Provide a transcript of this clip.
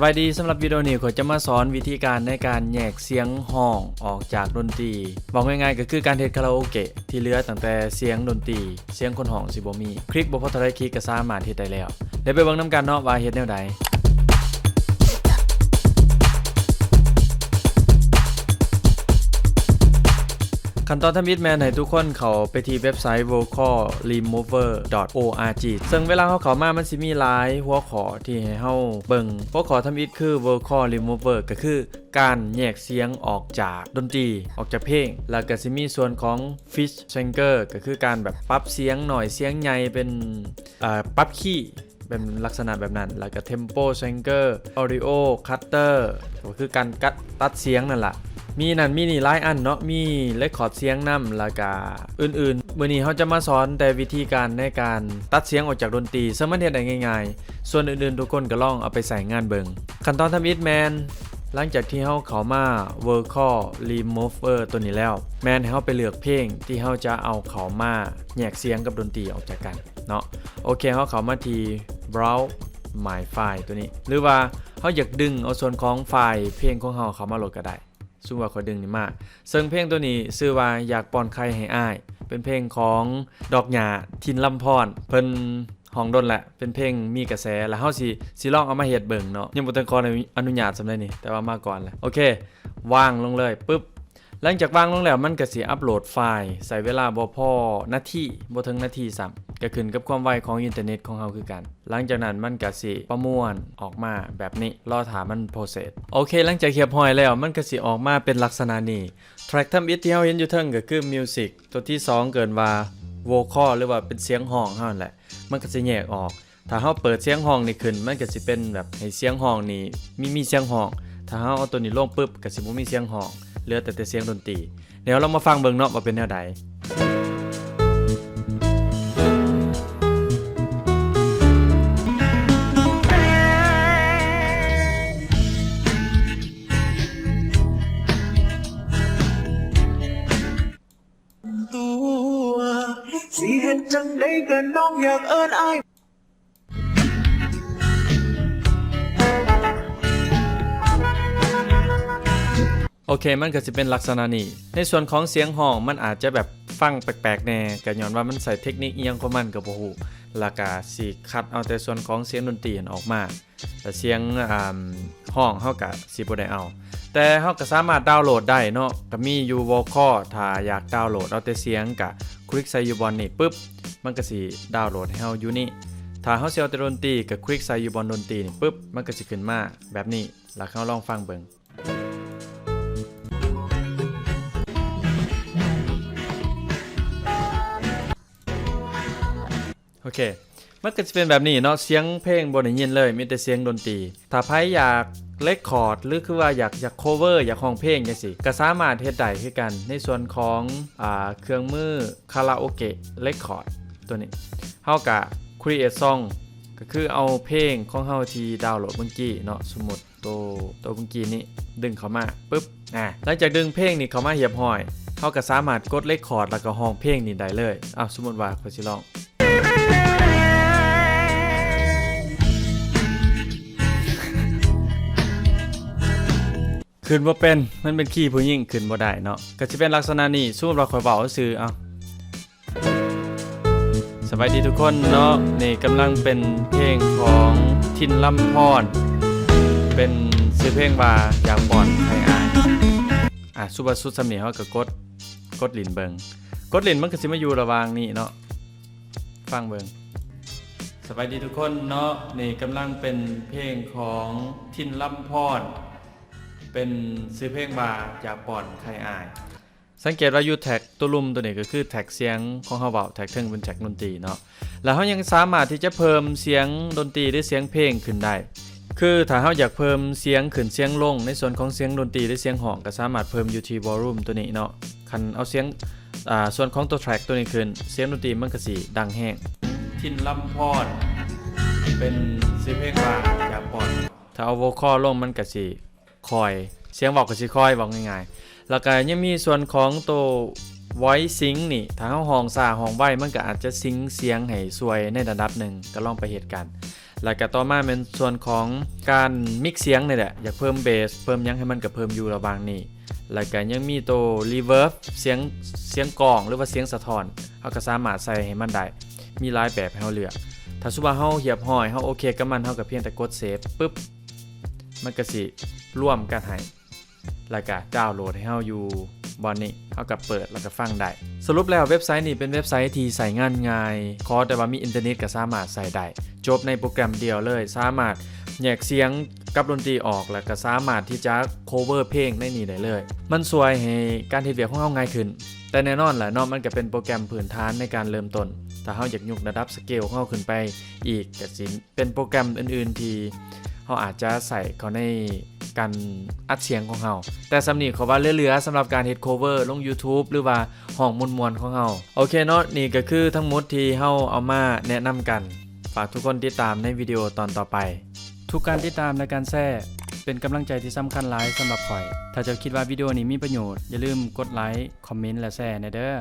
สวัสดีสำหรับวิดีโอนี้ผมจะมาสอนวิธีการในการแยกเสียงห้องออกจากดนตรี บอกง่ายๆก็คือการเทสคาราโอเกะที่เหลือตั้งแต่เสียงดนตรี เสียงคนห้องสิบ่มี คลิกบ่พอทาไรคลิกก็สามารถเทสได้แล้วเดี๋ยวไปเบิ่งน้ำกันเนาะว่าเฮ็ดแนวใด ขั้นตอนทำอิทแมนให้ทุกคนเขาไปที่เว็บไซต์ vocalremover.org ซึ่งเวลาเขาเขามามันสิมีหลายหัวข้อที่ให้เฮาเบิ่งหัวข้อทำอิทคือ vocal remover ก็คือการแยกเสียงออกจากดนตรีออกจากเพลง แล้วก็สิมีส่วนของ fish changer ก็คือการแบบปรับเสียงหน่อยเสียงใหญ่เป็นปรับคีย์เป็นลักษณะแบบนั้น แล้วก็ tempo changer audio cutter ก็คือการกัดตัดเสียงนั่นแหละ มีนั่นมีนี่หลายอันเนาะมีเลคคอร์ดเสียงนำแล้วก็อื่นๆมื้อนี้เขาจะมาสอนแต่วิธีการในการตัดเสียงออกจากดนตรีซึ่งมันเฮ็ดได้ง่าย ๆ ส่วนอื่นๆทุกคนก็ลองเอาไปใส่งานเบิงขั้นตอนทำอิทแมนหลังจากที่เฮาเข้ามา vocal remover ตัวนี้แล้ว แมนให้เฮาไปเลือกเพลงที่เฮาจะเอาเข้ามาแยกเสียงกับดนตรีออกจากกันเนาะโอเคเฮาเข้ามาที่ browse my file ตัวนี้ หรือว่าเฮาอยากดึงเอาส่วนของไฟล์เพลงของเฮาเข้ามาโหลดก็ได้ ซึ่งว่าขอดึงนี่มาซึ่งเพลงตัวนี้ชื่อว่าอยากป้อนไข่ให้อ้าย เป็นเพลงของดอกหญ้าทินลำพรเพิ่นห้องดนแหละ เป็นเพลงมีกระแส แล้วเฮาสิสิลองเอามาเฮ็ดเบิ่งเนาะยังบ่ทันขออนุญาตสำได้นี่ แต่ว่ามาก่อนแหละโอเควางลงเลยปึ๊บหลังจากวางลงแล้วมันก็สิอัปโหลดไฟล์ ใส่เวลาบ่พอนาทีบ่ถึงนาทีซ้ำ ก็ขึ้นกับความไวของอินเทอร์เน็ตของเฮาคือกัน หลังจากนั้นมันก็สิประมวลออกมาแบบนี้รอถามมันโปรเซสโอเค หลังจากเขียบหอยแล้วมันก็สิออกมาเป็นลักษณะนี้ track ทำอิทที่เฮาเห็นอยู่เทิงก็คือ music ตัวที่ 2 เกินว่า vocal หรือว่าเป็นเสียงห้องเฮานั่นแหละ มันก็สิแยกออก ถ้าเฮาเปิดเสียงห้องนี่ขึ้นมันก็สิเป็นแบบให้เสียงห้องนี่มีมีเสียงห้องถ้าเฮาเอาตัวนี้ลงปุ๊บก็สิบ่มีเสียงห้องเหลือแต่แต่เสียงดนตรีเดี๋ยวเรามาฟังเบิ่งเนาะว่าเป็นแนวใด สิเห็นจังได้กันน้องอยากเอิ้นอายโอเคมันก็สิเป็นลักษณะนี้ ในส่วนของเสียงห้องมันอาจจะแบบฟังแปลกๆแน่ก็ย้อนว่ามันใส่เทคนิคเอียงของมันก็บ่ฮู้แล้วก็สิคัดเอาแต่ส่วนของเสียงดนตรีออกมา แต่เสียงห้องเฮาก็สิบ่ได้เอา แต่เฮาก็สามารถดาวน์โหลดได้เนาะก็มีอยู่ Vocal ถ้าอยากดาวน์โหลดเอาแต่เสียงก็ คลิกใส่อยู่บอนนี่ปึ๊บ มันก็สิดาวน์โหลดให้เฮาอยู่นี่ ถ้าเฮาสิเอาแต่ดนตรีก็คลิกใส่อยู่บนดนตรีนี่ปึ๊บ มันก็สิขึ้นมาแบบนี้ แล้วเขาลองฟังเบิ่งโอเค มันก็จะเป็นแบบนี้เนาะ เสียงเพลงบนได้ยินเลย มีแต่เสียงดนตรี ถ้าไผอยาก เลคคอร์ดหรือคือว่าอยากอยากโคเวอร์อยากห้องเพลงจังซี่ก็สามารถเฮ็ดได้คือกัน ในส่วนของอ่าเครื่องมือคาราโอเกะเลคคอร์ดตัวนี้เฮากะ create song ก็คือเอาเพลงของเฮาที่ดาวน์โหลดเมื่อกี้เนาะสมมุติตัวตัวเมื่อกี้นี้ดึงเข้ามาปึ๊บอ่าหลังจากดึงเพลงนี้เข้ามาเหียบห้อยเฮาก็สามารถกดเลคคอร์ดแล้วก็ห้องเพลงนี้ได้เลยอ้าวสมมุติว่าขอสิลอง ขึ้นบ่เป็น มันเป็นคีย์ผู้หญิงขึ้นบ่ได้เนาะ ก็สิเป็นลักษณะนี้สมมุติว่าข่อยเว้าซื่อเอาสบายดีทุกคนเนาะ นี่กำลังเป็นเพลงของทินลำพรเป็นชื่อเพลงว่าอยากบ่อนให้อายอะสุบสุดสำเนียเขาก็กดกดลินเบิงกดลินมันก็สิมาอยู่ระวางนี้เนาะ ฟังเบิงสบายดีทุกคนเนาะ นี่กำลังเป็นเพลงของทินลำพร เป็นซื้อเพลงมาจากป่อนใครอาย สังเกตว่าอยู่แท็กตัวลุมตัวนี้ก็คือแท็กเสียงของเขาเบาแท็กเทิงเป็นแท็กดนตรีเนาะแล้วเขายังสามารถที่จะเพิ่มเสียงดนตรีหรือเสียงเพลงขึ้นได้ คือถ้าเขาอยากเพิ่มเสียงขึ้นเสียงลง ในส่วนของเสียงดนตรีหรือเสียงห้องก็สามารถเพิ่มอยู่ที่ volume ตัวนี้เนาะคันเอาเสียงอ่าส่วนของตัวแทร็กตัวนี้ขึ้นเสียงดนตรีมันก็สิดังแห้งทินลำพรเป็นซื้อเพลงว่าอยากปอนถ้าเอาโวคอลลงมันก็สิ คอย เสียงบอกก็สิคอยบอกง่ายๆ แล้วก็ยังมีส่วนของตัว voice sync นี่ ถ้าเฮาห้องซ่าห้องไวมันก็อาจจะซิงค์เสียงให้สวยในระดับหนึ่งก็ลองไปเหตุกันแล้วก็ต่อมาเป็นส่วนของการมิกเสียงนี่แหละ อยากเพิ่มเบส เพิ่มยังให้มันกับเพิ่มอยู่ระหว่างนี้แล้วก็ยังมีตัวรีเวิร์บเสียงเสียงกลองหรือว่าเสียงสะท้อนเราก็สามารถใส่ให้มันได้ มีหลายแบบให้เราเลือก ถ้าสมมุติว่าเฮาเหยียบห้อยเฮาโอเคกับมันเฮาก็เพียงแต่กดเซฟปึ๊บ มันก็สิร่วมกันให้แล้วก็ดาวน์โหลดให้เฮาอยู่บอนนี้เฮาก็เปิดแล้วก็ฟังได้สรุปแล้วเว็บไซต์นี้เป็นเว็บไซต์ที่ใส่งานง่ายขอแต่ว่ามีอินเทอร์เน็ตก็สามารถใส่ได้จบในโปรแกรมเดียวเลย สามารถแยกเสียงกับดนตรีออกแล้วก็สามารถที่จะ cover เพลงในนี้ได้เลย มันสวยให้การเฮ็ดเวียกของเฮาง่ายขึ้น แต่แน่นอนแหละเนาะมันก็เป็นโปรแกรมพื้นฐานในการเริ่มต้นถ้าเฮาอยากยกระดับสเกลของเฮาขึ้นไปอีกก็สิเป็นโปรแกรมอื่น ๆ ที่ เราอาจจะใส่เขาในการอัดเสียงของเราแต่สำนีเขาว่าเหลือๆสำหรับการเฮ็ด cover ลง YouTube หรือว่าห้องมวลๆของเราโอเคเนาะนี่ก็คือทั้งหมดที่เฮาเอามาแนะนำกัน ฝากทุกคนติดตามในวิดีโอตอนต่อไป ทุกการติดตามและการแชร์เป็นกำลังใจที่สำคัญหลายสำหรับข่อย ถ้าเจ้าคิดว่าวิดีโอนี้มีประโยชน์อย่าลืมกดไลค์คอมเมนต์และแชร์นเด้อ